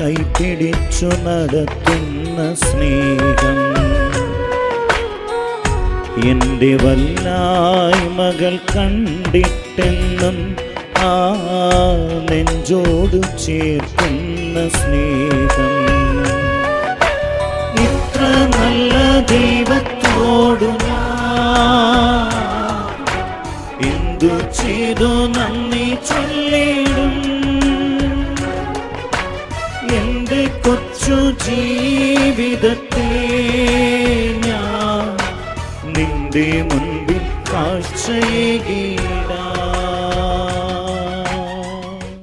കൈപിടിച്ചു നടത്തുന്ന സ്നേഹം. എന്റെ വല്ലായ്മകൾ കണ്ടിട്ടെന്നും ആ നെഞ്ചോട് ചേർക്കുന്ന സ്നേഹം. ഇത്ര നല്ല ദൈവത്തോടു എന്തു ചെയ്തു നന്ദി ജീവിതത്തെ ഞാൻ നിന്റെ മുൻപിൽ കാഴ്ചയേകിടാം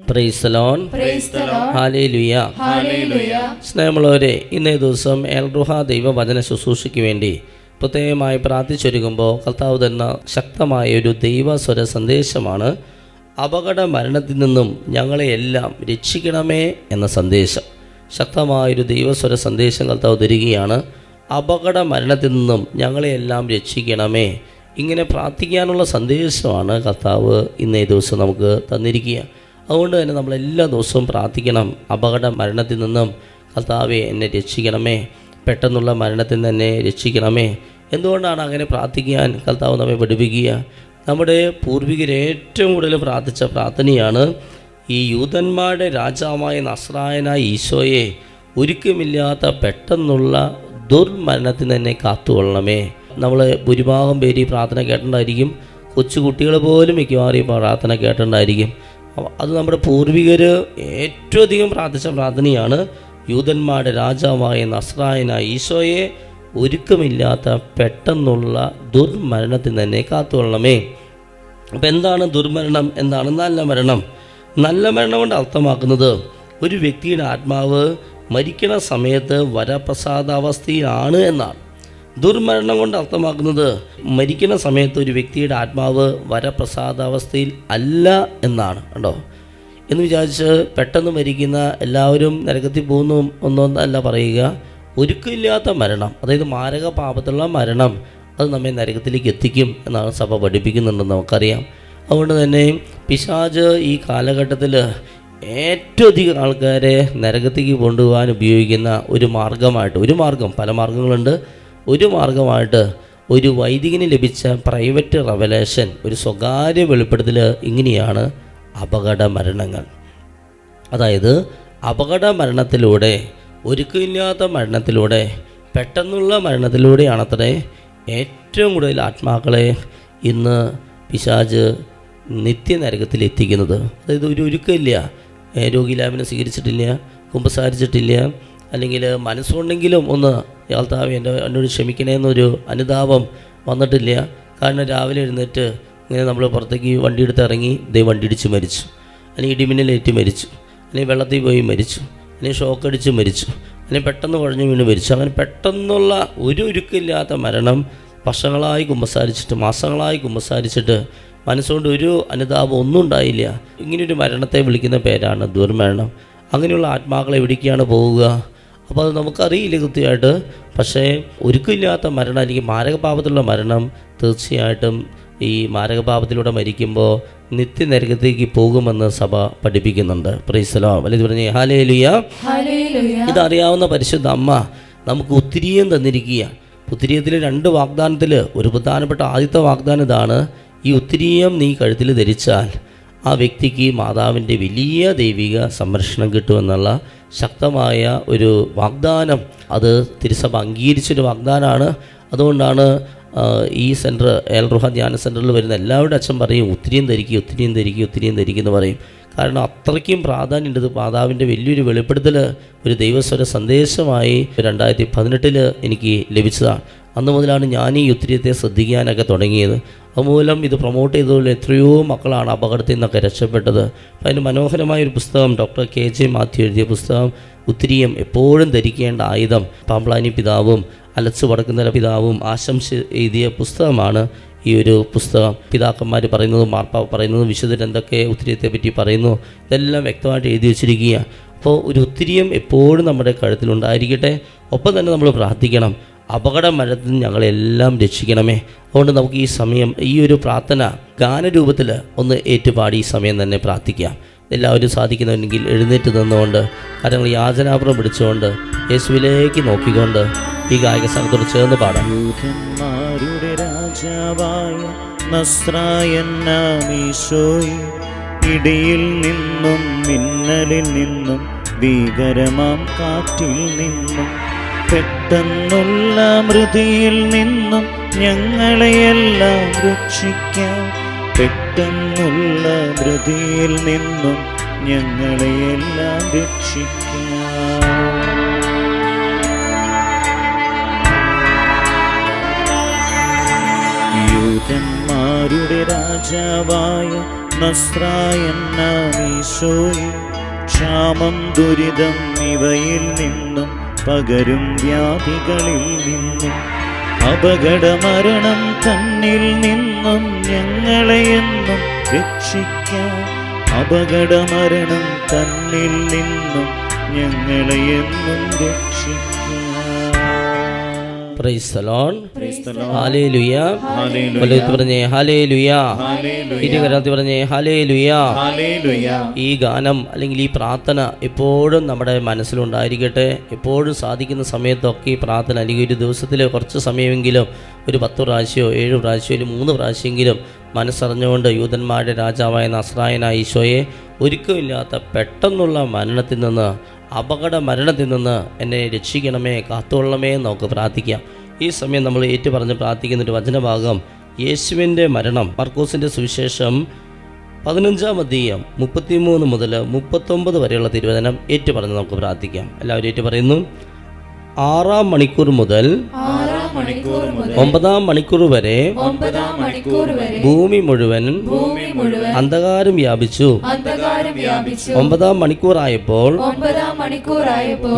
പ്രൈസലോൺ Praise the Lord. Hallelujah Hallelujah. സ്നേഹമുള്ളവരെ ഇന്നേ ദിവസം എൽറുഹ ദൈവവചന ശുശ്രൂഷയ്ക്ക് വേണ്ടി പ്രത്യേകമായി പ്രാർത്ഥിച്ചൊരുങ്ങുമ്പോൾ കർത്താവ് തന്ന ശക്തമായ ഒരു ദൈവസ്വര സന്ദേശമാണ് അപകട മരണത്തിൽ നിന്നും ഞങ്ങളെ എല്ലാം രക്ഷിക്കണമേ എന്ന സന്ദേശം ശക്തമായൊരു ദൈവസ്വര സന്ദേശങ്ങൾ തരികയാണ്. അപകട മരണത്തിൽ നിന്നും ഞങ്ങളെയെല്ലാം രക്ഷിക്കണമേ. ഇങ്ങനെ പ്രാർത്ഥിക്കാനുള്ള സന്ദേശമാണ് കർത്താവ് ഇന്നേ ദിവസം നമുക്ക് തന്നിരിക്കുക. അതുകൊണ്ട് തന്നെ നമ്മൾ എല്ലാ ദിവസവും പ്രാർത്ഥിക്കണം. അപകട മരണത്തിൽ നിന്നും കർത്താവെ എന്നെ രക്ഷിക്കണമേ. പെട്ടെന്നുള്ള മരണത്തിൽ നിന്ന് എന്നെ രക്ഷിക്കണമേ. എന്തുകൊണ്ടാണ് അങ്ങനെ പ്രാർത്ഥിക്കാൻ കർത്താവ് നമ്മെ പഠിപ്പിക്കുക? നമ്മുടെ പൂർവികർ ഏറ്റവും കൂടുതൽ പ്രാർത്ഥിച്ച പ്രാർത്ഥനയാണ് ഈ യൂതന്മാരുടെ രാജാവായ നസ്രായനായ ഈശോയെ ഒരുക്കമില്ലാത്ത പെട്ടെന്നുള്ള ദുർമരണത്തിന് തന്നെ കാത്തുകൊള്ളണമേ. നമ്മൾ ഭൂരിഭാഗം പേര് ഈ പ്രാർത്ഥന കേട്ടിട്ടുണ്ടായിരിക്കും. കൊച്ചു കുട്ടികൾ പോലും മിക്കവാറും ഈ പ്രാർത്ഥന കേട്ടിട്ടുണ്ടായിരിക്കും. അത് നമ്മുടെ പൂർവികർ ഏറ്റവും അധികം പ്രാർത്ഥിച്ച പ്രാർത്ഥനയാണ് യൂതന്മാരുടെ രാജാവായ നസ്രായനായ ഈശോയെ ഒരുക്കമില്ലാത്ത പെട്ടെന്നുള്ള ദുർമരണത്തിന് തന്നെ കാത്തുകൊള്ളണമേ. അപ്പം എന്താണ് ദുർമരണം? എന്താണ് നല്ല മരണം? നല്ല മരണം കൊണ്ട് അർത്ഥമാക്കുന്നത് ഒരു വ്യക്തിയുടെ ആത്മാവ് മരിക്കണ സമയത്ത് വരപ്രസാദാവസ്ഥയിലാണ് എന്നാണ്. ദുർമരണം കൊണ്ട് അർത്ഥമാക്കുന്നത് മരിക്കുന്ന സമയത്ത് ഒരു വ്യക്തിയുടെ ആത്മാവ് വരപ്രസാദാവസ്ഥയിൽ അല്ല എന്നാണ് കേട്ടോ എന്ന് വിചാരിച്ച് പെട്ടെന്ന് മരിക്കുന്ന എല്ലാവരും നരകത്തിൽ പോകുന്നു ഒന്നൊന്നല്ല പറയുക. ഒരുക്കില്ലാത്ത മരണം അതായത് മാരക പാപത്തിലുള്ള മരണം അത് നമ്മെ നരകത്തിലേക്ക് എത്തിക്കും എന്നാണ് സഭ പഠിപ്പിക്കുന്നുണ്ടെന്ന് നമുക്കറിയാം. അതുകൊണ്ട് തന്നെ പിശാജ് ഈ കാലഘട്ടത്തിൽ ഏറ്റവും അധികം ആൾക്കാരെ നരകത്തേക്ക് കൊണ്ടുപോകാൻ ഉപയോഗിക്കുന്ന ഒരു മാർഗമായിട്ട് ഒരു മാർഗം പല മാർഗങ്ങളുണ്ട്. ഒരു മാർഗമായിട്ട് ഒരു വൈദികന് ലഭിച്ച പ്രൈവറ്റ് റവലേഷൻ ഒരു സ്വകാര്യ വെളിപ്പെടുത്തൽ ഇങ്ങനെയാണ് അപകട മരണങ്ങൾ അതായത് അപകട മരണത്തിലൂടെ ഒരുക്കില്ലാത്ത മരണത്തിലൂടെ പെട്ടെന്നുള്ള മരണത്തിലൂടെയാണത്രേ ഏറ്റവും കൂടുതൽ ആത്മാക്കളെ ഇന്ന് പിശാജ് നിത്യനരകത്തിൽ എത്തിക്കുന്നത് അതായത് ഒരു ഒരുക്കമില്ല. രോഗിലാമിനെ സ്വീകരിച്ചിട്ടില്ല കുമ്പസാരിച്ചിട്ടില്ല അല്ലെങ്കിൽ മനസ്സുണ്ടെങ്കിലും ഒന്ന് യാൾത്താവ് എന്റെ എന്നോട് ക്ഷമിക്കണേന്നൊരു അനുതാപം വന്നിട്ടില്ല. കാരണം രാവിലെ എഴുന്നേറ്റ് ഇങ്ങനെ നമ്മൾ പുറത്തേക്ക് വണ്ടി എടുത്ത് ഇറങ്ങി ദൈ വണ്ടി ഇടിച്ച് മരിച്ചു. അല്ലെങ്കിൽ ഇടിമിന്നലേറ്റ് മരിച്ചു. അല്ലെങ്കിൽ വെള്ളത്തിൽ പോയി മരിച്ചു. അല്ലെങ്കിൽ ഷോക്ക് അടിച്ച് മരിച്ചു. അല്ലെങ്കിൽ പെട്ടെന്ന് കുഴഞ്ഞു വീണ് മരിച്ചു. അങ്ങനെ പെട്ടെന്നുള്ള ഒരു ഒരുക്കില്ലാത്ത മരണം വർഷങ്ങളായി കുമ്പസാരിച്ചിട്ട് മാസങ്ങളായി കുമ്പസാരിച്ചിട്ട് മനസ്സുകൊണ്ട് ഒരു അനുതാപം ഒന്നും ഉണ്ടായില്ല. ഇങ്ങനെയൊരു മരണത്തെ വിളിക്കുന്ന പേരാണ് ദുർമരണം. അങ്ങനെയുള്ള ആത്മാക്കൾ എവിടേക്കാണ് പോവുക? അപ്പോൾ അത് നമുക്കറിയില്ല കൃത്യമായിട്ട്. പക്ഷേ ഒരുക്കില്ലാത്ത മരണം അല്ലെങ്കിൽ മാരകപാപത്തിലുള്ള മരണം തീർച്ചയായിട്ടും ഈ മാരകപാപത്തിലൂടെ മരിക്കുമ്പോൾ നിത്യനരകത്തേക്ക് പോകുമെന്ന് സഭ പഠിപ്പിക്കുന്നുണ്ട്. പ്രൈസലോ വലിയ പറഞ്ഞേ? ഹാലേ ലുയ ഇതറിയാവുന്ന പരിശുദ്ധ അമ്മ നമുക്ക് ഒത്തിരിയും തന്നിരിക്കുക ഒത്തിരിയത്തിലെ രണ്ട് വാഗ്ദാനത്തിൽ ഒരു പ്രധാനപ്പെട്ട ആദ്യത്തെ വാഗ്ദാനം ഇതാണ്. ഈ ഉത്തിരിയം നീ കഴുത്തിൽ ധരിച്ചാൽ ആ വ്യക്തിക്ക് മാതാവിന്റെ വലിയ ദൈവിക സംരക്ഷണം കിട്ടുമെന്നുള്ള ശക്തമായ ഒരു വാഗ്ദാനം. അത് തിരുസഭ അംഗീകരിച്ചൊരു വാഗ്ദാനമാണ് അതുകൊണ്ടാണ് ഈ സെന്റർ എൽ റുഹ ധ്യാന സെന്ററിൽ വരുന്ന എല്ലാവരുടെ അച്ഛൻ പറയും ഒത്തിരിയും ധരിക്കുക ഒത്തിരിയും ധരിക്കുക ഒത്തിരിയും ധരിക്കുക പറയും. കാരണം അത്രയ്ക്കും പ്രാധാന്യമുണ്ട്. ഇത് മാതാവിന്റെ വലിയൊരു വെളിപ്പെടുത്തൽ ഒരു ദൈവസ്വര സന്ദേശമായി രണ്ടായിരത്തി പതിനെട്ടിൽ എനിക്ക് ലഭിച്ചതാണ്. അന്ന് മുതലാണ് ഞാൻ ഈ ഉത്തിരിയത്തെ ശ്രദ്ധിക്കാനൊക്കെ തുടങ്ങിയത്. അതുമൂലം ഇത് പ്രൊമോട്ട് ചെയ്തതുപോലെ എത്രയോ മക്കളാണ് അപകടത്തിൽ നിന്നൊക്കെ രക്ഷപ്പെട്ടത്. അതിന് മനോഹരമായ ഒരു പുസ്തകം ഡോക്ടർ കെ ജെ മാത്യു എഴുതിയ പുസ്തകം ഉത്തിരിയം എപ്പോഴും ധരിക്കേണ്ട ആയുധം പാമ്പ്ലാനി പിതാവും അലച്ചു വടക്കുന്നല പിതാവും ആശംസ എഴുതിയ പുസ്തകമാണ് ഈ ഒരു പുസ്തകം. പിതാക്കന്മാർ പറയുന്നതും മാർപ്പാവ് പറയുന്നതും വിശുദ്ധർ എന്തൊക്കെ ഉത്തിരിയത്തെ പറ്റി പറയുന്നു ഇതെല്ലാം വ്യക്തമായിട്ട് എഴുതി വച്ചിരിക്കുകയാണ്. അപ്പോൾ ഒരു ഉത്തിരിയം എപ്പോഴും നമ്മുടെ കഴുത്തിലുണ്ടായിരിക്കട്ടെ. ഒപ്പം തന്നെ നമ്മൾ പ്രാർത്ഥിക്കണം. അപകട മരത്തിൽ നിന്ന് ഞങ്ങളെല്ലാം രക്ഷിക്കണമേ. അതുകൊണ്ട് നമുക്ക് ഈ സമയം ഈ ഒരു പ്രാർത്ഥന ഗാനരൂപത്തിൽ ഒന്ന് ഏറ്റുപാടി ഈ സമയം തന്നെ പ്രാർത്ഥിക്കാം. എല്ലാവരും സാധിക്കുന്നുണ്ടെങ്കിൽ എഴുന്നേറ്റ് നിന്നുകൊണ്ട് കാര്യങ്ങൾ യാചനാപുരം പിടിച്ചുകൊണ്ട് യേശുവിലേക്ക് നോക്കിക്കൊണ്ട് ഈ ഗായക സംഘത്തോട് ചേർന്ന് പാടാം. രാജാവായ ഇടിയിൽ നിന്നും മിന്നലിൽ നിന്നും ഭീകരമാം കാറ്റിൽ നിന്നും പെട്ടെന്നുള്ള മൃതിയിൽ നിന്നും ഞങ്ങളെയെല്ലാം രക്ഷിക്കാം. പെട്ടെന്നുള്ള മൃതിയിൽ നിന്നും ഞങ്ങളെയെല്ലാം രക്ഷിക്കാം. യൂതന്മാരുടെ രാജാവായ നസ്രായന്നീശോയെ ക്ഷാമം ദുരിതം ഇവയിൽ നിന്നും പകരും വ്യാധികളിൽ നിന്നും അപകടമരണം തന്നിൽ നിന്നും ഞങ്ങളെയെന്നും രക്ഷിക്കാം അപകടമരണം തന്നിൽ നിന്നും ഞങ്ങളെയെന്നും രക്ഷിക്കാം പറഞ്ഞേ ഹാലേ ലുയ Hallelujah. ഇരുകരത്തിൽ പറഞ്ഞേ ഹാലേ ലുയ Hallelujah. ഈ ഗാനം അല്ലെങ്കിൽ ഈ പ്രാർത്ഥന എപ്പോഴും നമ്മുടെ മനസ്സിലുണ്ടായിരിക്കട്ടെ. എപ്പോഴും സാധിക്കുന്ന സമയത്തൊക്കെ ഈ പ്രാർത്ഥന അല്ലെങ്കിൽ ഒരു ദിവസത്തിൽ കുറച്ച് സമയമെങ്കിലും ഒരു പത്ത് പ്രാവശ്യമോ ഏഴ് പ്രാവശ്യമോ ഒരു മൂന്ന് പ്രാവശ്യമെങ്കിലും മനസ്സറിഞ്ഞുകൊണ്ട് യൂതന്മാരുടെ രാജാവായ നസ്രായനായ ഈശോയെ ഒരുക്കമില്ലാത്ത പെട്ടെന്നുള്ള മരണത്തിൽ നിന്ന് അപകട മരണത്തിൽ നിന്ന് എന്നെ രക്ഷിക്കണമേ കാത്തുകൊള്ളണമേ എന്ന് നമുക്ക് പ്രാർത്ഥിക്കാം. ഈ സമയം നമ്മൾ ഏറ്റു പറഞ്ഞ് പ്രാർത്ഥിക്കുന്ന ഒരു വചനഭാഗം യേശുവിന്റെ മരണം മർക്കോസിന്റെ സുവിശേഷം പതിനഞ്ചാം അധ്യയം മുപ്പത്തിമൂന്ന് മുതൽ മുപ്പത്തൊമ്പത് വരെയുള്ള തിരുവചനം ഏറ്റു പറഞ്ഞ് നമുക്ക് പ്രാർത്ഥിക്കാം. എല്ലാവരും ഏറ്റു പറയുന്നു ആറാം മണിക്കൂർ മുതൽ ഒമ്പതാം മണിക്കൂർ വരെ ഭൂമി മുഴുവൻ ഭൂമി മുഴുവൻ അന്ധകാരം വ്യാപിച്ചു. ഒമ്പതാം മണിക്കൂറായപ്പോൾ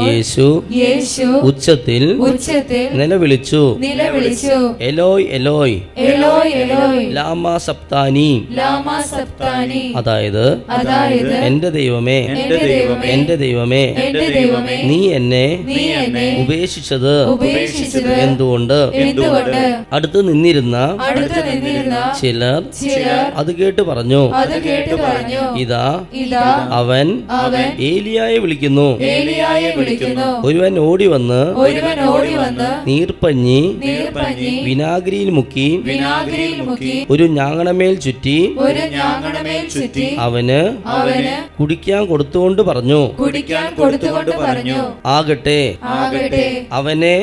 യേശു യേശു ഉച്ചത്തിൽ ഉച്ചത്തിൽ നിലവിളിച്ചു. നിലവിളിച്ചു. എലോയ് എലോയ്. എലോയ് എലോയ്. ലാമ സപ്താനി. ലാമാ സപ്താനി. അതായത് അതായത് എന്റെ ദൈവമേ എന്റെ ദൈവമേ എന്റെ ദൈവമേ എന്റെ ദൈവമേ നീ എന്നെ നീ എന്നെ ഉപേക്ഷിച്ചത്. ഉപേക്ഷിച്ചത്. എന്തുകൊണ്ട്? എന്തുകൊണ്ട്? അടുത്ത് നിന്നിരുന്ന ചിലർ അത് കേട്ട് പറഞ്ഞു. ഇതാ അവൻ ഏലിയായെ വിളിക്കുന്നു. ഒരുവൻ ഓടി വന്ന് നീർപ്പഞ്ഞി വിനാഗിരിയിൽ മുക്കി ഒരു ഞാങ്ങണമേൽ ചുറ്റി അവന് കുടിക്കാൻ കൊടുത്തുകൊണ്ട് പറഞ്ഞു. കുടിക്കാൻ കൊടുത്തുകൊണ്ട് പറഞ്ഞു. ആകട്ടെ അവനെ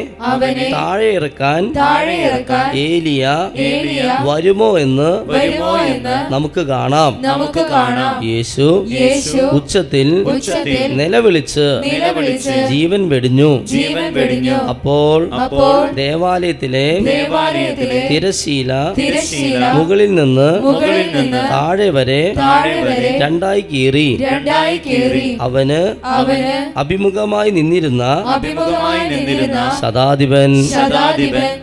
താഴെ ഇറക്കാൻ ഇറക്കാൻ ഏലിയ വരുമോ എന്ന് നമുക്ക് കാണാം. നമുക്ക് കാണാം. യേശു ഉച്ചത്തിൽ നിലവിളിച്ച് ജീവൻ വെടിഞ്ഞു. അപ്പോൾ ദേവാലയത്തിലെ തിരശീല മുകളിൽ നിന്ന് താഴെ വരെ രണ്ടായി കീറി. അവന് അഭിമുഖമായി നിന്നിരുന്ന സദാധിപൻ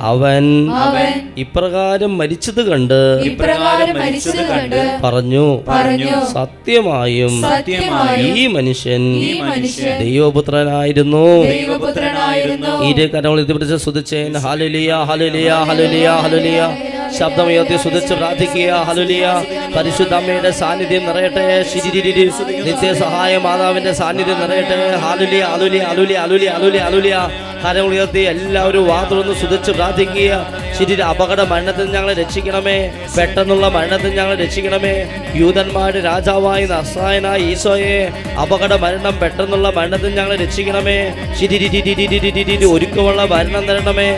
അവൻ അവൻ ഇപ്രകാരം മരിച്ചത് കണ്ട് ഇപ്രകാരം മരിച്ചത് കണ്ട് പറഞ്ഞു പറഞ്ഞു സത്യമായും സത്യമായും ഈ മനുഷ്യൻ ഈ മനുഷ്യൻ ദൈവപുത്രനായിരുന്നു. ദൈവപുത്രനായിരുന്നു. ഇരു കരങ്ങൾ എത്തിപ്പിടിച്ച് സുതിച്ചേൻ ഹലുലിയ ഹലുലിയ ഹലുലിയ ഹലുലിയ ശബ്ദമുയർത്തി സുതിച്ച് പ്രാർത്ഥിക്കുക. ഹലുലിയ പരിശുദ്ധ സാന്നിധ്യം നിറയട്ടെ. നിത്യ സഹായ മാതാവിന്റെ സാന്നിധ്യം നിറയട്ടെ. ഹാലുലിയ അലുലിയ അലുലിയ അലുലിയ അലുലിയ അലുലിയ കരങ്ങൾ ഉയർത്തി എല്ലാവരും വാതുറന്ന് സുതിച്ച് പ്രാർത്ഥിക്കുക. ശരി അപകട മരണത്തിൽ ഞങ്ങളെ രക്ഷിക്കണമേ. പെട്ടെന്നുള്ള മരണത്തിൽ ഞങ്ങളെ രക്ഷിക്കണമേ. യൂതന്മാരുടെ രാജാവായി നസായനായി ഈശോയെ അപകട മരണം പെട്ടെന്നുള്ള മരണത്തിൽ ഞങ്ങളെ രക്ഷിക്കണമേ. ശിരി ഒരുക്കമുള്ള മരണം തരണമേ.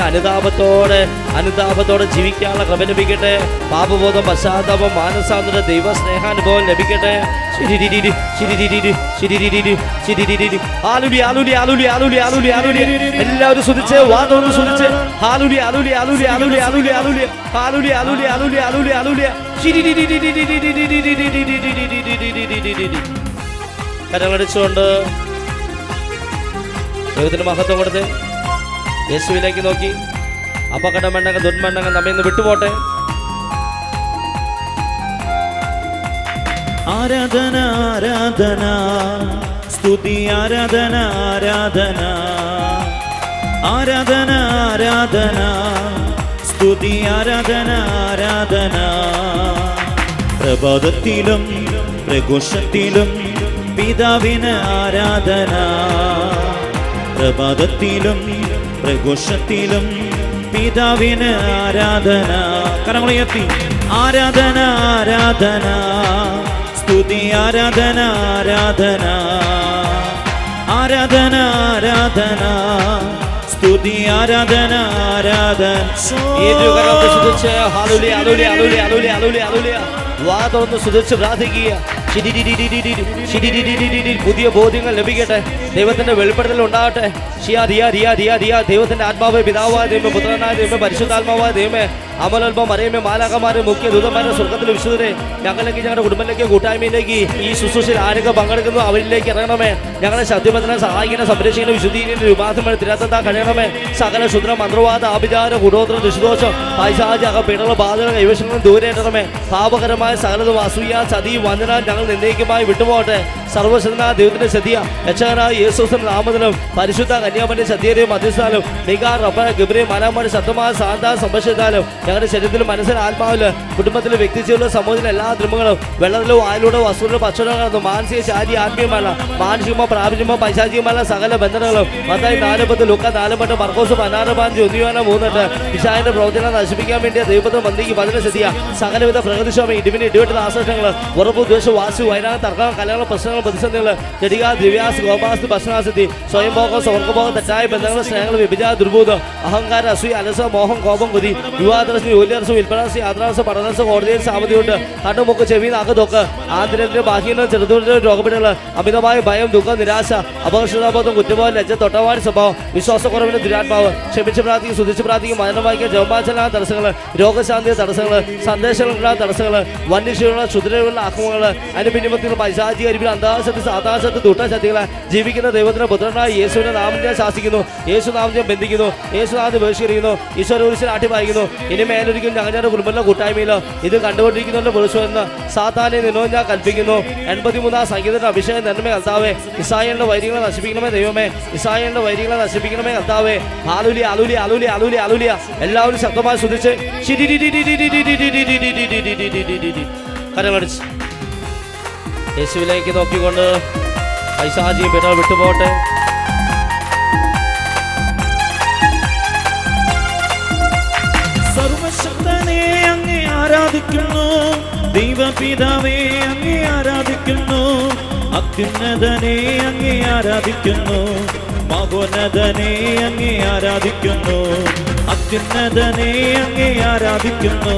അനുതാപത്തോടെ അനുതാപത്തോടെ ജീവിക്കാനുള്ള ക്രമം ലഭിക്കട്ടെ. പാപബോധം പശ്ചാത്താപം മാനസാന്തര ദൈവ സ്നേഹാനുഭവം ലഭിക്കട്ടെ ശരി. ആലുലി, ആലുലി, ആലുലി, ആലുലി, ആലുലി, ആലുലി. എല്ലാവരും ശ്രദ്ധിച്ച് വാദമൊന്ന് ശ്രദ്ധിച്ച് ആലുലി ആലുലി ആലുലി ആലുലി ആലുലി ആലുലി ആലുലി ആലുലി ആലുലി ആലുലി ആലുലി കരമടിച്ചുകൊണ്ട് ദൈവത്തിന് മഹത്വം കൊടുത്ത് യേശുവിലേക്ക് നോക്കി അപകട മണ്ണങ്ങൾ ദുർമണ്ണങ്ങൾ നമ്മിൽ ഇന്ന് വിട്ടുപോട്ടെ ആരാധന ആരാധന. സ്തുതി ആരാധന ആരാധന. ആരാധന ആരാധന. സ്തുതി ആരാധന ആരാധന. പ്രഭാതത്തിലും പ്രഘോഷത്തിലും പിതാവിന് ആരാധന. പ്രഭാതത്തിലും പ്രഘോഷത്തിലും പിതാവിന് ആരാധന. കരങ്ങളുയർത്തി. ആരാധന ആരാധന. ആരാധന ആരാധന. ആരാധന ആരാധന. സ്തുതി ആരാധന ആരാധന. വാ തുറന്ന് ശുദ്ധിച്ച് പ്രാർത്ഥിക്കുക. പുതിയ ബോധ്യങ്ങൾ ലഭിക്കട്ടെ ദൈവത്തിന്റെ വെളിപ്പെടുത്തൽ ഉണ്ടാകട്ടെ ഷിയാ റിയ റിയ റിയ റിയ ദൈവത്തിന്റെ ആത്മാവ് പിതാവായ ദൈവമേ പുത്രനായ ദൈവമേ പരിശുദ്ധാത്മാവായ ദൈവമേ അമലൽപ്പം മറിയമേ മാലാകമാരെ മുഖ്യ ദൂതന്മാരെ സ്വർഗത്തിലെ വിശുദ്ധരെ ഞങ്ങളിലേക്ക് ഞങ്ങളുടെ കുടുംബത്തിലേക്ക് കൂട്ടായ്മയിലേക്ക് ഈ ശുശ്രൂഷയിൽ ആരൊക്കെ പങ്കെടുക്കുന്നു അവരിലേക്ക് ഇറങ്ങണമേ ഞങ്ങളെ ശക്തിപഥനെ സഹായിക്കുന്ന സംരക്ഷിക്കുന്ന വിശുദ്ധീകരിക്കുന്ന രൂപാന്തം തിരത്താൻ കഴിയണമേ സകല ശുദ്ര മന്ത്രവാദ ആഭിചാര കുടോത്ര ദുഷിദോഷം പൈശാചക പീഡന ബാധകൾ കൈവശങ്ങളും ദൂരെ ഇടണമേ പാപകരമായ സകലതും അസൂയ ചതി വഞ്ചന ഞങ്ങൾ നിന്നേക്കുമായി വിട്ടുപോകട്ടെ. സർവശക്തനായ ദൈവത്തിന്റെ ശതിയ രക്ഷകനായ യേശുസിന്റെ നാമത്തിലും പരിശുദ്ധ കന്യാമന്റെ ശതിയരെയും മധ്യസ്ഥാനും മികാർ റബ്ബ ഗബ്രി മനാമയുടെ ശക്തമായ സാന്ത സംരക്ഷിച്ചാലും ഞങ്ങളുടെ ശരീരത്തിലും മനസ്സിലും ആത്മാവിലും കുടുംബത്തിലും വ്യക്തിജീവിതത്തിലും സമൂഹത്തിലെ എല്ലാ ദ്രമങ്ങളും വെള്ളത്തിലോ വായിലൂടെ വസ്തുവിലും ഭക്ഷണങ്ങളും മാനസിക ശാരീരിക ആത്മീയമല്ല മാനസികമോ പ്രാപഞ്ചമോ പൈശാചികമല്ല സകല ബന്ധനങ്ങളും മത്തായി നാല് പത്ത് ലുക്ക നാല് പത്ത് മർക്കോസ് പതിനാറ് പാഞ്ച് ഒന്നിയോന മൂന്നെട്ട് വിശാഖന്റെ പ്രവചനം നശിപ്പിക്കാൻ വേണ്ടിയ ദൈവത്തെ ബന്ധിക്ക് പതിനെ ശതിയ സകലവിധ പ്രകൃതിക്ഷോഭം ഇടിവിന് ഇടിവെട്ടുന്ന ആശ്രയങ്ങൾ ഉറപ്പ് ദ്വേഷം വാസു വൈരാഗം തർക്കം കലകളും പ്രശ്നങ്ങൾ പ്രതിസന്ധികൾ ജടിക ദിവ്യാസ് ഗോപാസ് ഭക്ഷണാസിദ്ധി സ്വയംഭോഗം സ്വർഗഭോഗം തെറ്റായ ബന്ധങ്ങൾ സ്നേഹങ്ങൾ വിഭജന ദുർബോധം അഹങ്കാര അസൂയ അലസ മോഹം കോപം കൊതി വിവാദരസം ജോലിയരസം വിൽപ്പനാസം യാത്രാസം പഠനസം കോടതിയിൽ സാമതിയുണ്ട്. കണ്ണുമുക്ക് ചെവി നാക്കതൊക്കെ ആന്തരിക ബാഹ്യങ്ങൾ ചെറുതുള്ള രോഗപീഠകൾ അമിതമായ ഭയം ദുഃഖം നിരാശ അപകർഷതാബോധം കുറ്റബോധം ലജ്ജ തൊട്ടവാടി സ്വഭാവം വിശ്വാസക്കുറവിന് ദുരാത്മാവ് ക്ഷമിച്ച് പ്രാർത്ഥിക്കും സുധിച്ച് പ്രാർത്ഥിക്കും മരണം വായിക്കുക ജവമാചന തടസ്സങ്ങൾ രോഗശാന്തി തടസ്സങ്ങൾ സന്ദേശങ്ങളുള്ള തടസ്സങ്ങൾ വന്യശീലുള്ള ക്ഷുദ്രയുള്ള ആക്രമണങ്ങൾ അതിന് പിന്നിമത്തിൽ പൈശാചി അരിവിൽ അന്താശത്ത് സാധാശത്ത് ദുട്ടശക്തികളെ ജീവിക്കുന്ന ദൈവത്തിന് പുത്രനായ യേശുവിന്റെ നാമം ഞാൻ ശാസിക്കുന്നു യേശു നാമം ഞാൻ ബന്ധിക്കുന്നു യേശു നാമം ബഹിഷ്കരിക്കുന്നു ഈശ്വര കുരിശിൽ ആട്ടി വായിക്കുന്നു ഇനി മേലൊരിക്കലും ഞങ്ങളുടെ കുടുംബത്തിലെ കൂട്ടായ്മയിലോ ഇത് കണ്ടുകൊണ്ടിരിക്കുന്നവരുടെ പുരുഷ എന്ന് സാത്താനെ നിന്നോ ഞാൻ കൽപ്പിക്കുന്നു എൺപത്തിമൂന്നാം സംഗീതത്തിന്റെ അഭിഷേകം തന്നെ കർത്താവേ ഇസായന്റെ വൈരികളെ നശിപ്പിക്കണമേ ദൈവമേ ഇസായന്റെ വൈരികളെ നശിപ്പിക്കണമേ കർത്താവേ ആലുലി ആലുലി ആലുലി ആലുലി ആലുലിയ എല്ലാവരും ശക്തമായി ശ്രദ്ധിച്ച് കരമടിച്ച് യേശുവിലേക്ക് നോക്കിക്കൊണ്ട് പൈശാചിയും പിന്നെ വിട്ടുപോട്ടെ സർവശക്തനെ അങ്ങേ ആരാധിക്കുന്നു. ദൈവപിതാവേ അങ്ങേ ആരാധിക്കുന്നു. അത്യുന്നതനെ അങ്ങേ ആരാധിക്കുന്നു. മകോന്നതനെ അങ്ങേ ആരാധിക്കുന്നു. അത്യുന്നതനെ അങ്ങേ ആരാധിക്കുന്നു.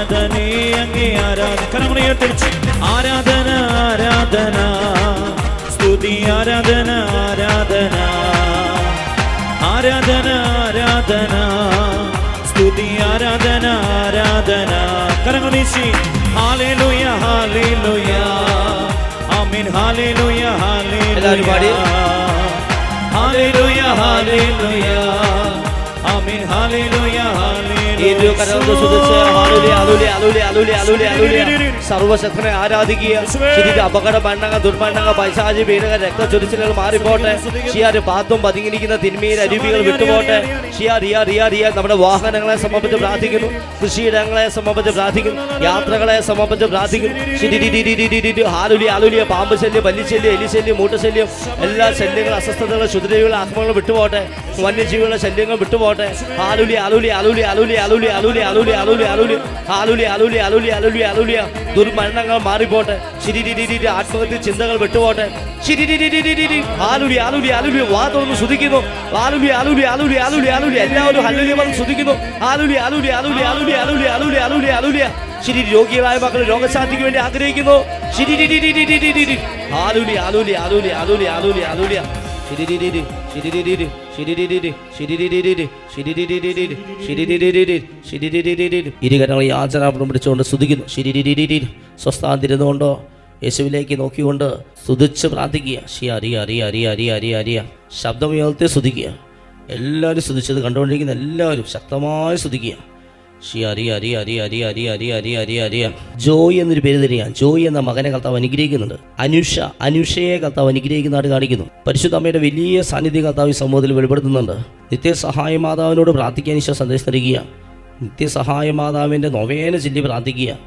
മഹോന്നതനെ അങ്ങേ ആരാധന. കരമുറിയത്തിരിച്ച് ആരാധന ആരാധന. സ്തുതി ആരാധന ആരാധന. ആരാധന ആരാധന. സ്തുതി ആരാധന ആരാധന. കരങ്ങളീശി hallelujah hallelujah. Amen. Hallelujah hallelujah. Hallelujah hallelujah. Amen. Hallelujah ഇരു സർവശക്തനെ ആരാധിക്കുക ശരീര അപകട മണ്ണങ്ങ ദുർമണ്ണങ്ങ പൈശാചി രക്ത രക്തചൊരിച്ചിലുകൾ മാറിപ്പോട്ടെ ഷിയാര് പാത്തും പതുങ്ങിയിരിക്കുന്ന തിന്മയിൽ അരുവികൾ വിട്ടുപോട്ടെ ഷിയാ റിയ റിയ റിയ നമ്മുടെ വാഹനങ്ങളെ സംബന്ധിച്ച് പ്രാർത്ഥിക്കുന്നു കൃഷിയിടങ്ങളെ സംബന്ധിച്ച് പ്രാർത്ഥിക്കുന്നു യാത്രകളെ സംബന്ധിച്ച് പ്രാർത്ഥിക്കുന്നു ആലുലി ആലുലിയ പാമ്പ് ശല്യം പല്ലിശല്യം എലിശല്യം മൂട്ടശല്യം എല്ലാ ശല്യങ്ങളും അസ്വസ്ഥതകളും ശുദ്രകളും ആത്മകളും വിട്ടുപോട്ടെ വന്യജീവികളുടെ ശല്യങ്ങൾ വിട്ടുപോട്ടെ ആലുലി ആലുലി ആലുലി ആലുലി ആലുലി അലുലി അലുലി അലുലി അലുലി അലുലി അലുലി അലുലി അലുലി അലുലിയ ദുർമരണങ്ങൾ മാറിപ്പോട്ടെ ശിരിരിരിരി ആത്മഹത്യ ചിന്തകൾ വിട്ടുപോട്ടെ ആലുലി ആലുലി ആലുലി വാ തുറന്ന് ശ്രുതിക്കുന്നു ആലുലി ആലുലി ആലുലി ആലുലി ആലുലി എല്ലാവരും ഹല്ലുലി പറഞ്ഞ് ശ്രുതിക്കുന്നു ആലുലി ആലുലി ആലുലി ആലുലി ആലുലി ആലുലി ആലുലി ആലുലിയ ശരി രോഗികളായ മക്കൾ രോഗശാന്തിക്ക് വേണ്ടി ആഗ്രഹിക്കുന്നു ശിരിരിരിരിരിരിരിരി ആലുലി ആലുലി ആലുലി ആലുലി ആലുലി ആലുലിയ ശരി ശിരിരിരിരി ഇരുകരങ്ങൾ യാചനാപുരം പിടിച്ചുകൊണ്ട് സ്തുതിക്കുന്നു. ശിരിരിരിരി സ്വസ്ഥാന്തിരുന്നുകൊണ്ടോ യേശുവിലേക്ക് നോക്കിക്കൊണ്ട് സ്തുതിച്ച് പ്രാർത്ഥിക്കുക. ഷി അറിയ അറിയ അറിയ അറിയ അറിയ അറിയ ശബ്ദമുയർത്തി സ്തുതിക്കുക. എല്ലാവരും സ്തുതിച്ചത് കണ്ടുകൊണ്ടിരിക്കുന്ന എല്ലാവരും ശക്തമായി സ്തുതിക്കുക. ജോയ് എന്നൊരു പേര് തരികയാണ് ജോയ് എന്ന മകനെ കർത്താവ് അനുഗ്രഹിക്കുന്നുണ്ട്. അനുഷ അനുഷയെ കർത്താവ് അനുഗ്രഹിക്കുന്നതായിട്ട് കാണിക്കുന്നു. പരിശുദ്ധ അമ്മയുടെ വലിയ സാന്നിധ്യം കർത്താവ് ഈ സമൂഹത്തിൽ വെളിപ്പെടുത്തുന്നുണ്ട്. നിത്യസഹായ മാതാവിനോട് പ്രാർത്ഥിക്കാൻ ഈശോ സന്ദേശം നൽകുക നിത്യസഹായ മാതാവിന്റെ നൊവേന ചൊല്ലി പ്രാർത്ഥിക്കുക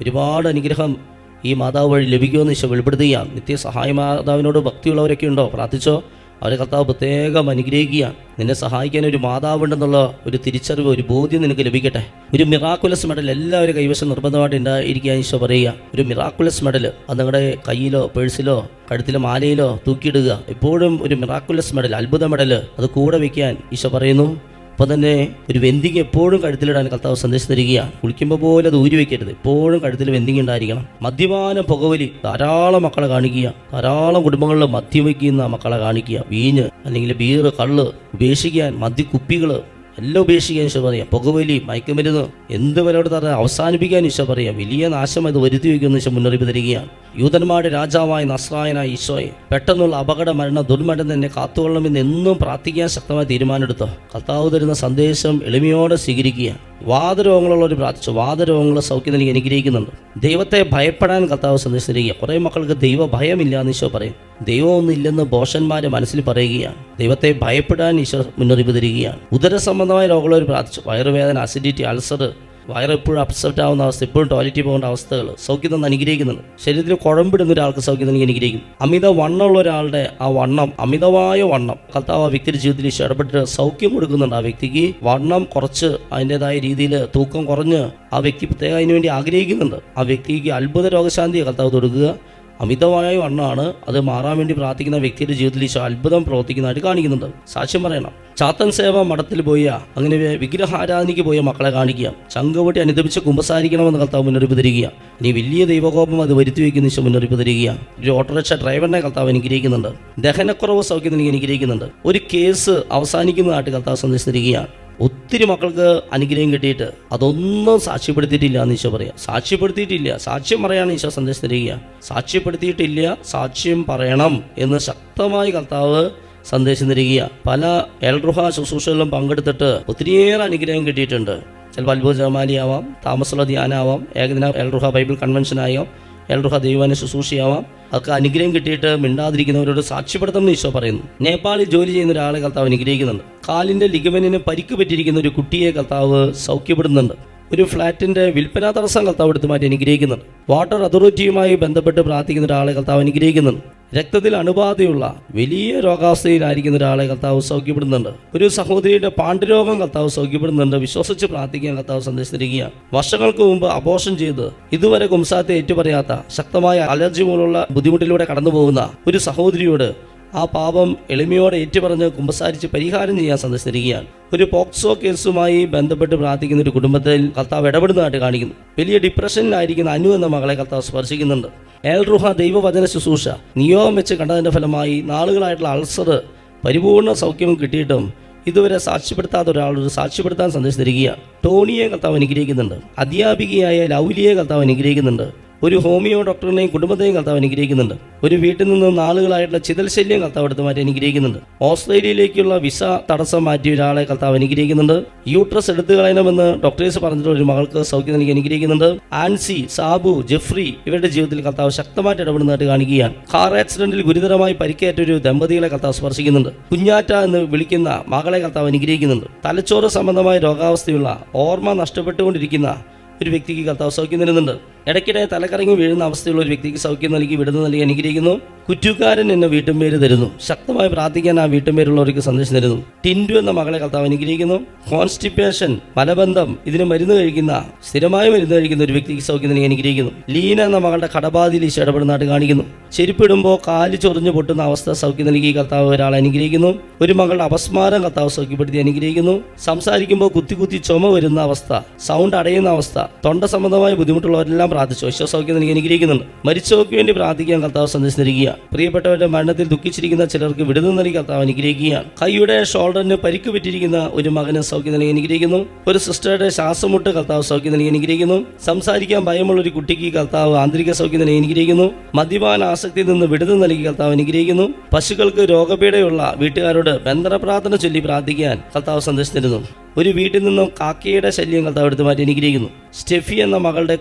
ഒരുപാട് അനുഗ്രഹം ഈ മാതാവ് വഴി ലഭിക്കുമെന്ന് ഈശോ വെളിപ്പെടുത്തുകയാണ്. നിത്യസഹായ മാതാവിനോട് ഭക്തിയുള്ളവരൊക്കെ ഉണ്ടോ? പ്രാർത്ഥിച്ചോ? അവരെ കർത്താവ് പ്രത്യേകം അനുഗ്രഹിക്കുകയാണ് നിന്നെ സഹായിക്കാൻ ഒരു മാതാവുണ്ടെന്നുള്ള ഒരു തിരിച്ചറിവ് ഒരു ബോധ്യം നിനക്ക് ലഭിക്കട്ടെ. ഒരു മിറാക്കുലസ് മെഡൽ എല്ലാവരും കൈവശം നിർബന്ധമായിട്ട് ഉണ്ടായിരിക്കുക ഈശോ പറയുക. ഒരു മിറാക്കുലസ് മെഡൽ അത് നിങ്ങളുടെ കയ്യിലോ പേഴ്സിലോ കഴുത്തിലോ മാലയിലോ തൂക്കിയിടുക. എപ്പോഴും ഒരു മിറാക്കുലസ് മെഡൽ അത്ഭുത മെഡൽ അത് കൂടെ വയ്ക്കാൻ ഈശോ പറയുന്നു. അപ്പോൾ തന്നെ ഒരു വെന്തിങ് എപ്പോഴും കഴുത്തിലിടാൻ കർത്താവ് സന്ദേശം തരികയാണ്. കുളിക്കുമ്പോൾ പോലെ അത് ഊരി വെക്കരുത്. എപ്പോഴും കഴുത്തിൽ വെന്തിങ് ഉണ്ടായിരിക്കണം. മദ്യപാന പുകവലി ധാരാളം മക്കളെ കാണിക്കുക. ധാരാളം കുടുംബങ്ങളിൽ മദ്യം വയ്ക്കുന്ന മക്കളെ കാണിക്കുക. വീഞ്ഞ് അല്ലെങ്കിൽ ബീറ് കള്ള് ഉപേക്ഷിക്കാൻ മദ്യക്കുപ്പികൾ എല്ലാം ഉപേക്ഷിക്കാൻ ഈശോ പറയാം പുകവലി മയക്കുമരുന്ന് എന്ത് തരാൻ അവസാനിപ്പിക്കാൻ ഈശോ പറയാം വലിയ നാശം അത് വരുത്തി വയ്ക്കുമെന്ന് ഈശോ മുന്നറിയിപ്പ് തരികയാണ്. യൂതന്മാരുടെ രാജാവായ നസ്രായനായ ഈശോയെ പെട്ടെന്നുള്ള അപകട മരണ ദുർമരണം തന്നെ കാത്തുകൊള്ളണമെന്ന് എന്നും പ്രാർത്ഥിക്കാൻ ശക്തമായി തീരുമാനമെടുത്തു. കർത്താവ് തരുന്ന സന്ദേശം എളിമയോടെ സ്വീകരിക്കുക വാദരോഗങ്ങളുള്ളവർ പ്രാർത്ഥിച്ചു. വാദരോഗങ്ങളെ സൗഖ്യം നൽകി അനുഗ്രഹിക്കുന്നുണ്ട്. ദൈവത്തെ ഭയപ്പെടാൻ കർത്താവ് സന്ദേശം തരിക കുറേ മക്കൾക്ക് ദൈവ ഭയമില്ല എന്ന് ഈശോ പറയും ദൈവമൊന്നും ഇല്ലെന്ന് ബോഷന്മാരെ മനസ്സിൽ പറയുകയാണ്. ദൈവത്തെ ഭയപ്പെടാൻ ഈശോ മുന്നറിയിപ്പ് തരികയാണ്. ഉദര സംബന്ധമായ രോഗമുള്ളവർ പ്രാർത്ഥിച്ചു. വയറുവേദന അസിഡിറ്റി അൾസർ വയറ് എപ്പോഴും അപ്സെറ്റ് ആവുന്ന അവസ്ഥ എപ്പോഴും ടോയ്ലറ്റിൽ പോകേണ്ട അവസ്ഥകൾ സൗഖ്യം തന്നെ അനുഗ്രഹിക്കുന്നുണ്ട്. ശരീരത്തിൽ കുഴമ്പിടുന്ന ഒരാൾക്ക് സൗഖ്യം തന്നെ അനുഗ്രഹിക്കും. അമിത വണ്ണമുള്ള ഒരാളുടെ ആ വണ്ണം അമിതമായ വണ്ണം കർത്താവ് ആ വ്യക്തിയുടെ ജീവിതത്തിൽ ഇടപെട്ട് സൗഖ്യം കൊടുക്കുന്നുണ്ട്. ആ വ്യക്തിക്ക് വണ്ണം കുറച്ച് അതിന്റെതായ രീതിയിൽ തൂക്കം കുറഞ്ഞ് ആ വ്യക്തി പ്രത്യേകം അതിനുവേണ്ടി ആഗ്രഹിക്കുന്നുണ്ട്. ആ വ്യക്തിക്ക് അത്ഭുത രോഗശാന്തി കർത്താവ് കൊടുക്കുക അമിതമായ വണ്ണമാണ്. അത് മാറാൻ വേണ്ടി പ്രാർത്ഥിക്കുന്ന വ്യക്തിയുടെ ജീവിതത്തിൽ ഈശോ അത്ഭുതം പ്രവർത്തിക്കുന്നതായിട്ട് കാണിക്കുന്നുണ്ട്. സാക്ഷ്യം പറയണം. ചാത്തൻ സേവ മഠത്തിൽ പോയ അങ്ങനെ വിഗ്രഹാരാധനയ്ക്ക് പോയ മക്കളെ കാണിക്കുക. ചങ്കവട്ടി അനുദപിച്ച് കുമ്പസാരിക്കണമെന്ന് കർത്താവ് മുന്നറിയിപ്പ് തരിക ഇനി വലിയ ദൈവകോപം അത് വരുത്തി വയ്ക്കുന്ന ഈശോ മുന്നറിയിപ്പ് തരിക ഒരു ഓട്ടോറിക്ഷ ഡ്രൈവറിനെ കർത്താവ് അനുഗ്രഹിക്കുന്നുണ്ട്. ദഹനക്കുറവ് സൗഖ്യം എനിക്ക് അനുഗ്രഹിക്കുന്നുണ്ട്. ഒരു കേസ് അവസാനിക്കുന്നതായിട്ട് കർത്താവ് സന്ദേശം തരികയാണ് ഒത്തിരി മക്കൾക്ക് അനുഗ്രഹം കിട്ടിയിട്ട് അതൊന്നും സാക്ഷ്യപ്പെടുത്തിയിട്ടില്ല എന്ന് ഈശോ പറയാം സാക്ഷ്യപ്പെടുത്തിയിട്ടില്ല. സാക്ഷ്യം പറയാണ് ഈശോ സന്ദേശം തരിക. സാക്ഷ്യപ്പെടുത്തിയിട്ടില്ല. സാക്ഷ്യം പറയണം എന്ന് ശക്തമായി കർത്താവ് സന്ദേശം തരിക പല എൽറുഹ ശുശ്രൂഷകളിലും പങ്കെടുത്തിട്ട് ഒത്തിരിയേറെ അനുഗ്രഹം കിട്ടിയിട്ടുണ്ട്. ചിലപ്പോൾ അത്ഭുത ജമാലിയാവാം താമസമുള്ള ധ്യാനാവാം ഏകദിന എൽറുഹ ബൈബിൾ കൺവെൻഷൻ കൺവെൻഷനായോ എൽറുഹ ദൈവാന ശുശ്രൂഷയാവാം. അതൊക്കെ അനുഗ്രഹം കിട്ടിയിട്ട് മിണ്ടാതിരിക്കുന്നവരോട് സാക്ഷ്യപ്പെടുത്തണം എന്ന് ഈശോ പറയുന്നു. നേപ്പാളിൽ ജോലി ചെയ്യുന്ന ഒരാളെ കർത്താവ് അനുഗ്രഹിക്കുന്നുണ്ട്. കാലിന്റെ ലിഗമനിന് പരിക്ക് പറ്റിയിരിക്കുന്ന ഒരു കുട്ടിയെ കർത്താവ് സൗഖ്യപ്പെടുന്നുണ്ട് ഒരു ഫ്ലാറ്റിന്റെ വിൽപ്പന തടസ്സം കർത്താവ് എടുത്ത് മാറ്റി അനുഗ്രഹിക്കുന്നുണ്ട്. വാട്ടർ അതോറിറ്റിയുമായി ബന്ധപ്പെട്ട് പ്രാർത്ഥിക്കുന്ന ഒരാളെ കർത്താവ് അനുഗ്രഹിക്കുന്നുണ്ട്. രക്തത്തിൽ അണുബാധയുള്ള വലിയ രോഗാവസ്ഥയിലായിരിക്കുന്ന ഒരാളെ കർത്താവ് സൗഖ്യപ്പെടുന്നുണ്ട്. ഒരു സഹോദരിയുടെ പാണ്ഡുരോഗം കർത്താവ് സൗഖ്യപ്പെടുന്നുണ്ട്. വിശ്വസിച്ച് പ്രാർത്ഥിക്കാൻ കർത്താവ് സന്ദേശം തരികയാണ്. വർഷങ്ങൾക്ക് മുമ്പ് അപോഷം ചെയ്ത് ഇതുവരെ കുംസാത്തെ ഏറ്റുപറയാത്ത ശക്തമായ അലർജി പോലുള്ള ബുദ്ധിമുട്ടിലൂടെ കടന്നു പോകുന്ന ഒരു സഹോദരിയോട് ആ പാപം എളിമയോടെ ഏറ്റുപറഞ്ഞ് കുമ്പസാരിച്ച് പരിഹാരം ചെയ്യാൻ സന്ദർശിച്ചിരിക്കുകയാണ്. ഒരു പോക്സോ കേസുമായി ബന്ധപ്പെട്ട് പ്രാർത്ഥിക്കുന്ന ഒരു കുടുംബത്തിൽ കർത്താവ് ഇടപെടുന്നതായിട്ട് കാണിക്കുന്നു. വലിയ ഡിപ്രഷനിലായിരിക്കുന്ന അനു എന്ന മകളെ കർത്താവ് സ്പർശിക്കുന്നുണ്ട്. ഏൽറുഹ ദൈവവചന ശുശ്രൂഷ. നിയോഗം വെച്ച് കണ്ടതിന്റെ ഫലമായി നാളുകളായിട്ടുള്ള അൾസർ പരിപൂർണ സൗഖ്യം കിട്ടിയിട്ടും ഇതുവരെ സാക്ഷ്യപ്പെടുത്താത്ത ഒരാളൊരു സാക്ഷ്യപ്പെടുത്താൻ സന്ദേശിച്ചിരിക്കുകയാണ് ടോണിയെ കർത്താവ് അനുഗ്രഹിക്കുന്നുണ്ട്. അധ്യാപികയായ ലൗലിയെ കർത്താവ് അനുഗ്രഹിക്കുന്നുണ്ട്. ഒരു ഹോമിയോ ഡോക്ടറിനെയും കുടുംബത്തെയും കർത്താവ് അനുഗ്രഹിക്കുന്നുണ്ട്. ഒരു വീട്ടിൽ നിന്ന് നാളുകളായിട്ടുള്ള ചിതൽ ശല്യം കർത്താവ് എടുത്ത് മാറ്റി അനുഗ്രഹിക്കുന്നുണ്ട്. ഓസ്ട്രേലിയയിലേക്കുള്ള വിസ തടസ്സം മാറ്റിയ ഒരാളെ കർത്താവ് അനുഗ്രഹിക്കുന്നുണ്ട്. യൂട്രസ് എടുത്തു കളയണമെന്ന് ഡോക്ടേഴ്സ് പറഞ്ഞിട്ടുള്ള ഒരു മകൾക്ക് സൗഖ്യം നൽകി അനുഗ്രഹിക്കുന്നുണ്ട്. ആൻസി സാബു ജെഫ്രി ഇവരുടെ ജീവിതത്തിൽ കർത്താവ് ശക്തമായിട്ട് ഇടപെടുന്നതായിട്ട് കാണിക്കുകയാണ് കാർ ആക്സിഡന്റിൽ ഗുരുതരമായി പരിക്കേറ്റ ഒരു ദമ്പതികളെ കർത്താവ് സ്പർശിക്കുന്നുണ്ട്. കുഞ്ഞാറ്റ എന്ന് വിളിക്കുന്ന മകളെ കർത്താവ് അനുഗ്രഹിക്കുന്നുണ്ട്. തലച്ചോറ് സംബന്ധമായ രോഗാവസ്ഥയുള്ള ഓർമ്മ നഷ്ടപ്പെട്ടുകൊണ്ടിരിക്കുന്ന ഒരു വ്യക്തിക്ക് കർത്താവ് സൗഖ്യം നൽകുന്നുണ്ട്. ഇടയ്ക്കിടെ തലകറങ്ങി വീഴുന്ന അവസ്ഥയുള്ള ഒരു വ്യക്തിക്ക് സൗഖ്യം നൽകി വിടുന്ന നൽകി അനുഗ്രഹിക്കുന്നു. കുറ്റുകാരൻ എന്ന വീട്ടുപേര് തരുന്നു. ശക്തമായി പ്രാർത്ഥിക്കാൻ ആ വീട്ടുപേരുള്ളവർക്ക് സന്ദേശം തരുന്നു. ടിൻഡു എന്ന മകളെ കർത്താവ് അനുഗ്രഹിക്കുന്നു. കോൺസ്റ്റിപ്പേഷൻ മലബന്ധം ഇതിന് മരുന്ന് കഴിക്കുന്ന സ്ഥിരമായി മരുന്ന് കഴിക്കുന്ന ഒരു വ്യക്തിക്ക് സൗഖ്യം നൽകി അനുഗ്രഹിക്കുന്നു. ലീന എന്ന മകളുടെ കടബാധിയിൽ ഈശോ ഇടപെടുന്നതായിട്ട് കാണിക്കുന്നു. ചെരുപ്പിടുമ്പോൾ കാൽ ചൊറിഞ്ഞു പൊട്ടുന്ന അവസ്ഥ സൗഖ്യം നൽകി കർത്താവ് ഒരാളെ അനുഗ്രഹിക്കുന്നു. ഒരു മകളുടെ അപസ്മാരം കർത്താവ് സൗഖ്യപ്പെടുത്തി അനുഗ്രഹിക്കുന്നു. സംസാരിക്കുമ്പോൾ കുത്തി കുത്തി ചുമ വരുന്ന അവസ്ഥ സൗണ്ട് അടയുന്ന അവസ്ഥ തൊണ്ട സംബന്ധമായ ബുദ്ധിമുട്ടുള്ളവരെല്ലാം പ്രാർത്ഥിച്ചു. വിശ്വസൗഖ്യം നൽകി അനുഗ്രഹിക്കുന്നുണ്ട്. മരിച്ചവർക്ക് വേണ്ടി പ്രാർത്ഥിക്കാൻ കർത്താവ് സന്ദേശം നൽകുക പ്രിയപ്പെട്ടവരുടെ മരണത്തിൽ ദുഃഖിച്ചിരിക്കുന്ന ചിലർക്ക് വിടുതൽ നൽകി കർത്താവ് അനുഗ്രഹിക്കുകയാണ്. കൈയുടെ ഷോൾഡറിന് പരിക്ക് പറ്റിയിരിക്കുന്ന ഒരു മകന് സൗഖ്യം നൽകി അനുഗ്രഹിക്കുന്നു. ഒരു സിസ്റ്ററുടെ ശ്വാസമുട്ട് കർത്താവ് സൗഖ്യം നൽകി അനുഗ്രഹിക്കുന്നു. സംസാരിക്കാൻ ഭയമുള്ള ഒരു കുട്ടിക്ക് കർത്താവ് ആന്തരിക സൗഖ്യം നൽകി അനുഗ്രഹിക്കുന്നു. മദ്യപാന ആസക്തിയിൽ നിന്ന് വിടുതൽ നൽകി കർത്താവ് അനുഗ്രഹിക്കുന്നു. പശുക്കൾക്ക് രോഗപീഠയുള്ള വീട്ടുകാരോട് ബന്ധന പ്രാർത്ഥന ചൊല്ലി പ്രാർത്ഥിക്കാൻ കർത്താവ് സന്ദേശം തരുന്നു. ഒരു വീട്ടിൽ നിന്നും കാക്കയുടെ ശല്യം കർത്താവ് എടുത്തു മാറ്റി അനുഗ്രഹിക്കുന്നു. സ്റ്റെഫി എന്ന മകളുടെ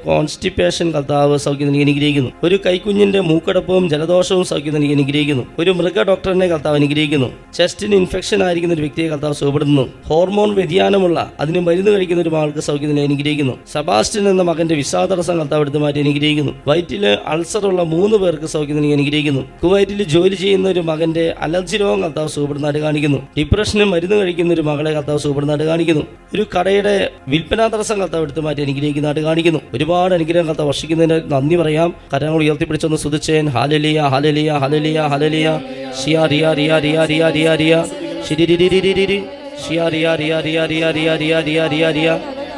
കോൺസ്റ്റിപ്പേഷൻ കർത്താവ് സൗഖ്യം നൽകി അനുഗ്രഹിക്കുന്നു. ഒരു കൈക്കുഞ്ഞിന്റെ മൂക്കടപ്പവും ജലദോഷവും സൗഖ്യം നൽകി അനുഗ്രഹിക്കുന്നു. ഒരു മൃഗ ഡോക്ടറിനെ കർത്താവ് അനുഗ്രഹിക്കുന്നു. ചെസ്റ്റിന് ഇൻഫെക്ഷൻ ആയിരിക്കുന്ന ഒരു വ്യക്തിയെ കർത്താവ് സുഖപ്പെടുന്നു ഹോർമോൺ വ്യതിയാനമുള്ള അതിന് മരുന്ന് കഴിക്കുന്ന ഒരു മകൾക്ക് സൗഖ്യം നൽകി അനുഗ്രഹിക്കുന്നു. സബാസ്റ്റിൻ എന്ന മകന്റെ വിസാ തടസ്സം കർത്താവ് എടുത്തു മാറ്റി അനുഗ്രഹിക്കുന്നു. വയറ്റിൽ അൾസർ ഉള്ള മൂന്ന് പേർക്ക് സൗഖ്യം നൽകി അനുഗ്രഹിക്കുന്നു. കുവൈറ്റിൽ ജോലി ചെയ്യുന്ന ഒരു മകന്റെ അലർജി രോഗം കർത്താവ് സുഖപ്പെടുന്നതായിട്ട് കാണിക്കുന്നു. ഡിപ്രഷന് മരുന്ന് കഴിക്കുന്ന ഒരു മകളെ കർത്താവ് സുഖപ്പെടുന്നതായിട്ട് കാണിക്കുന്നു. ഒരു കടയുടെ വിൽപ്പനാ തടസ്സം കർത്താവ് എടുത്തു മാറ്റി അനുഗ്രഹിക്കുന്നതായിട്ട് കാണിക്കുന്നു. ഒരുപാട് അനുഗ്രഹം കർത്താവ് വർഷിക്കുന്നതിന് നന്ദി പറയാം കരങ്ങൾ ഉയർത്തിപ്പിടിച്ചൊന്ന് സുതിച്ചേൻ ഹാലലിയ ഹാലലിയ ഹാലലിയ ഹാലലിയ ഷിയ റിയ റിയ റിയ റിയ റിയ റിയ ശിരി രി രി രി രി രി രി. ഷിയ റിയ റിയ റിയ റിയ റിയ റിയ റിയ റിയ റിയ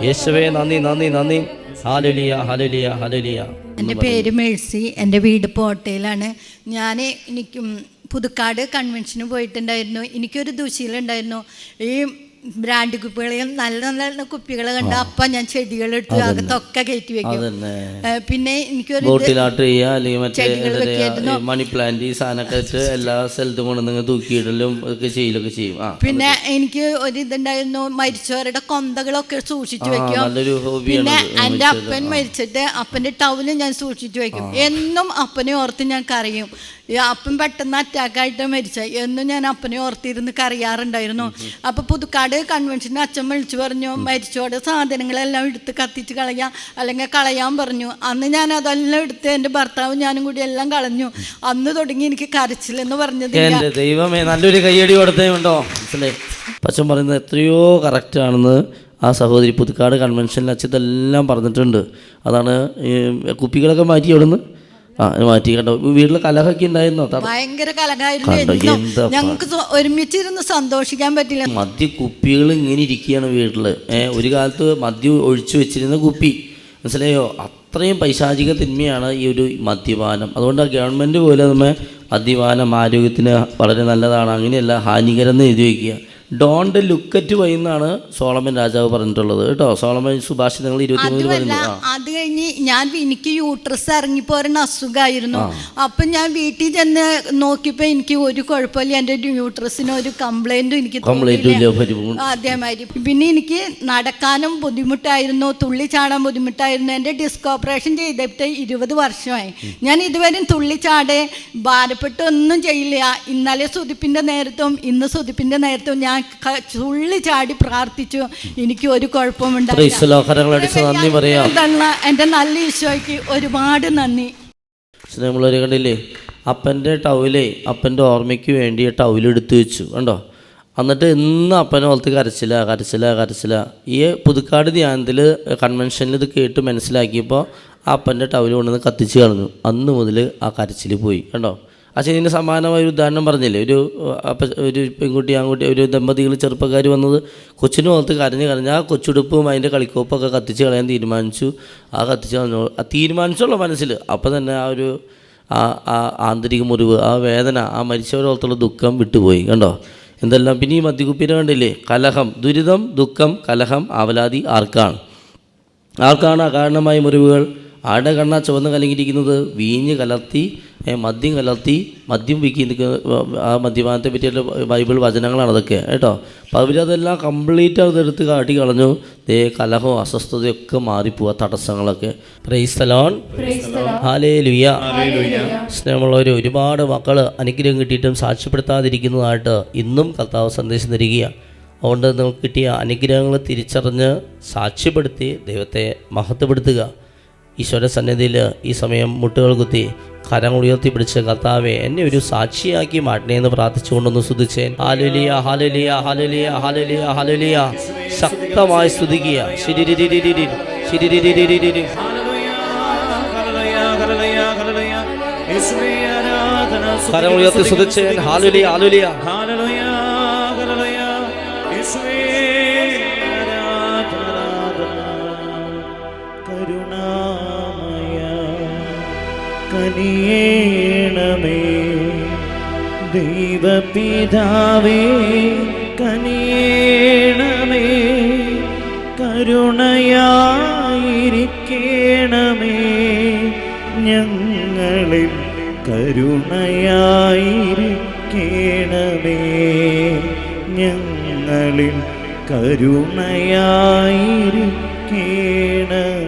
യേശുവേ നന്ദി നന്ദി നന്ദി ഹാലലിയ ഹാലലിയ ഹാലലിയ എന്റെ പേര് മേഴ്സി എന്റെ വീട് പോട്ടയിലാണ് ഞാൻ എനിക്കും പുതുക്കാട് കൺവെൻഷന് പോയിട്ടുണ്ടായിരുന്നു എനിക്കൊരു ദുശീലുണ്ടായിരുന്നു ഈ ബ്രാൻഡ് കുപ്പികളെയും നല്ല നല്ല കുപ്പികൾ കണ്ട അപ്പം ഞാൻ ചെടികൾ ഇട്ടു അകത്തൊക്കെ കയറ്റി വെക്കും. പിന്നെ എനിക്കൊരു. ഈ മണി പ്ലാന്റ് ഈ സാധനമൊക്കെ വെച്ച് എല്ലാ സ്ഥലത്തും കൊണ്ട് നിങ്ങൾ തൂക്കിയിടലും ഒക്കെ ചെയ്യലൊക്കെ ചെയ്യും. പിന്നെ എനിക്ക് ഒരു ഇതുണ്ടായിരുന്നു മരിച്ചവരുടെ കൊന്തകളൊക്കെ സൂക്ഷിച്ചു വെക്കും. പിന്നെ എന്റെ അപ്പൻ മരിച്ചിട്ട് അപ്പന്റെ ടൗലും ഞാൻ സൂക്ഷിച്ചു വെക്കും. എന്നും അപ്പനെ ഓർത്ത് ഞാൻ കരയും. ഈ അപ്പൻ പെട്ടെന്ന് അറ്റാക്കായിട്ട് മരിച്ച. എന്നും ഞാൻ അപ്പനെ ഓർത്തിരുന്ന് കറിയാറുണ്ടായിരുന്നു അപ്പൊ പുതുക്കാട് കൺവെൻഷന് അച്ഛൻ വിളിച്ചു പറഞ്ഞു മരിച്ചോടെ സാധനങ്ങളെല്ലാം എടുത്ത് കത്തിച്ച് കളയാം അല്ലെങ്കിൽ കളയാൻ പറഞ്ഞു. അന്ന് ഞാൻ അതെല്ലാം എടുത്ത് എന്റെ ഭർത്താവും ഞാനും കൂടി എല്ലാം കളഞ്ഞു. അന്ന് തുടങ്ങി എനിക്ക് കരച്ചില്ലെന്ന് പറഞ്ഞത് ദൈവമേ നല്ലൊരു കയ്യടി കൊടുത്തേ ഉണ്ടോ മനസ്സിലായി? പറയുന്നത് എത്രയോ കറക്റ്റ് ആണെന്ന് ആ സഹോദരി പുതുക്കാട് കൺവെൻഷനിൽ അച്ഛൻ ഇതെല്ലാം പറഞ്ഞിട്ടുണ്ട്. അതാണ് കുപ്പികളൊക്കെ മാറ്റി അവിടുന്ന് ആ മാറ്റി കണ്ടോ വീട്ടിൽ കലഹൊക്കെ ഉണ്ടായിരുന്നോ? ഭയങ്കര കലഹായിരുന്നു ഞങ്ങൾക്ക് ഒരുമിച്ചിരുന്ന് സന്തോഷിക്കാൻ പറ്റില്ല. മദ്യ കുപ്പികൾ ഇങ്ങനെ ഇരിക്കുകയാണ് വീട്ടിൽ ഏഹ് ഒരു കാലത്ത് മദ്യം ഒഴിച്ചു വെച്ചിരുന്ന കുപ്പി. മനസ്സിലായോ? അത്രയും പൈശാചിക തിന്മയാണ് ഈ ഒരു മദ്യപാനം. അതുകൊണ്ട് ഗവൺമെന്റ് പോലെ നമ്മൾ മദ്യപാനം ആരോഗ്യത്തിന് വളരെ നല്ലതാണ്. അങ്ങനെയല്ല ഹാനികരം എന്ന് എഴുതി വയ്ക്കുക ഡോണ്ട് ലുക്കറ്റ് വൈ എന്നാണ് സോളമൻ രാജാവ് പറഞ്ഞിട്ടുള്ളത്. കേട്ടോ സോളമൻ സുഭാഷിതങ്ങൾ ഇരുപത്തിമൂന്നിൽ അതുമല്ല പറഞ്ഞു അത് കഴിഞ്ഞ് ഞാൻ എനിക്ക് യൂട്രസ് ഇറങ്ങിപ്പോരുന്ന അസുഖമായിരുന്നു. അപ്പം ഞാൻ വീട്ടിൽ ചെന്ന് നോക്കിയപ്പോൾ എനിക്ക് ഒരു കുഴപ്പമില്ല. എന്റെ യൂട്രസിന് ഒരു കംപ്ലൈന്റും എനിക്ക് തോന്നിയില്ല. ഇല്ല പരിപൂർണ അതേമാതിരി. പിന്നെ എനിക്ക് നടക്കാനും ബുദ്ധിമുട്ടായിരുന്നു തുള്ളി ചാടാൻ ബുദ്ധിമുട്ടായിരുന്നു. എന്റെ ഡിസ്ക് ഓപ്പറേഷൻ ചെയ്തിട്ട് ഇരുപത് വർഷമായി. ഞാൻ ഇതുവരെയും തുള്ളി ചാടെ ഭാരപ്പെട്ടൊന്നും ചെയ്യില്ല. ഇന്നലെ സുതിപ്പിന്റെ നേരത്തും ഇന്ന് സുതിപ്പിന്റെ നേരത്തും ഞാൻ തുള്ളി ചാടി പ്രാർത്ഥിച്ചു. എനിക്ക് ഒരു കുഴപ്പമുണ്ടായില്ല തന്ന എന്റെ നല്ല ഈശോയ്ക്ക് ഒരുപാട് നന്ദി. നമ്മളൊരു കണ്ടില്ലേ? അപ്പന്റെ ടൗലേ അപ്പന്റെ ഓർമ്മയ്ക്ക് വേണ്ടി ടൗൽ എടുത്തു വെച്ചു. കണ്ടോ? എന്നിട്ട് ഇന്ന് അപ്പനെ ഓർത്ത് കരച്ചില്ല കരച്ചില്ല കരച്ചില്ല ഈ പുതുക്കാട് ധ്യാനത്തിൽ കൺവെൻഷനിൽ ഇത് കേട്ട് മനസ്സിലാക്കിയപ്പോൾ ആ അപ്പന്റെ ടൗൽ കൊണ്ടുവന്ന് കത്തിച്ച് കളഞ്ഞു. അന്ന് മുതൽ ആ കരച്ചിൽ പോയി. കണ്ടോ? അച്ഛൻ ഇതിന് സമാനമായ ഒരു ഉദാഹരണം പറഞ്ഞില്ലേ? ഒരു അപ്പ ഒരു പെൺകുട്ടി ആൺകുട്ടി ഒരു ദമ്പതികൾ ചെറുപ്പക്കാർ വന്നത് കൊച്ചിന് മുഖത്ത് കരഞ്ഞ് കരഞ്ഞ് ആ കൊച്ചുടുപ്പും അതിന്റെ കളിക്കോപ്പൊക്കെ കത്തിച്ച് കളയാൻ തീരുമാനിച്ചു. ആ കത്തിച്ച് കളഞ്ഞു. ആ തീരുമാനിച്ചുള്ള മനസ്സിൽ അപ്പം തന്നെ ആ ഒരു ആ ആ ആന്തരിക മുറിവ് ആ വേദന ആ മരിച്ചവരോർത്തുള്ള ദുഃഖം വിട്ടുപോയി കണ്ടോ? എന്തെല്ലാം? പിന്നെ ഈ മദ്യകുപ്പിനെ കണ്ടില്ലേ? കലഹം ദുരിതം ദുഃഖം കലഹം ആവലാതി ആർക്കാണ്? ആർക്കാണ് അകാരണമായ മുറിവുകൾ? ആരുടെ കണ്ണ ചുവന്ന് കലങ്ങിയിരിക്കുന്നത് വീഞ്ഞ് കലർത്തി മദ്യം കലർത്തി മദ്യം വിൽക്കി നിൽക്കുന്ന ആ മദ്യപാനത്തെ പറ്റിയുള്ള ബൈബിൾ വചനങ്ങളാണ് അതൊക്കെ കേട്ടോ? അപ്പോൾ അവരതെല്ലാം കംപ്ലീറ്റ് അതെടുത്ത് കാട്ടി കളഞ്ഞു. ദേ കലഹവും അസ്വസ്ഥതയൊക്കെ മാറിപ്പോവുക തടസ്സങ്ങളൊക്കെ. പ്രൈസ്തലോൺ ഹാലേ ലുയ സ്നേഹമുള്ളവർ ഒരുപാട് മക്കൾ അനുഗ്രഹം കിട്ടിയിട്ടും സാക്ഷ്യപ്പെടുത്താതിരിക്കുന്നതായിട്ട് ഇന്നും കർത്താവ് സന്ദേശം തരികയാണ് അതുകൊണ്ട് നമുക്ക് കിട്ടിയ അനുഗ്രഹങ്ങൾ തിരിച്ചറിഞ്ഞ് സാക്ഷ്യപ്പെടുത്തി ദൈവത്തെ മഹത്വപ്പെടുത്തുക. ഈശ്വര സന്നിധിയിൽ ഈ സമയം മുട്ടുകൾ കുത്തി കരങ്ങൾ ഉയർത്തിപ്പിടിച്ച് കർത്താവെ എന്നെ ഒരു സാക്ഷിയാക്കി മാറ്റണേ എന്ന് പ്രാർത്ഥിച്ചുകൊണ്ടൊന്ന് സ്തുതിച്ചേൻ ഹാലലിയ ഹാലലിയ ഹാലലിയ ഹാലലിയ ഹാലലിയ. ശക്തമായി സ്തുതിക്കുക. ശിരിരിരിരിരിരി. ശിരിരിരിരിരിരി. കരങ്ങൾ ഉയർത്തി സ്തുതിച്ചേൻ. ഹാലുലിയ ഹാലുലിയ. കനിയേണമേ. ദൈവപിതാവേ കനിയേണമേ. കരുണയായിരിക്കേണമേ. ഞങ്ങളിൽ കരുണയായിരിക്കേണമേ. ഞങ്ങളിൽ കരുണയായിരിക്കേണമേ.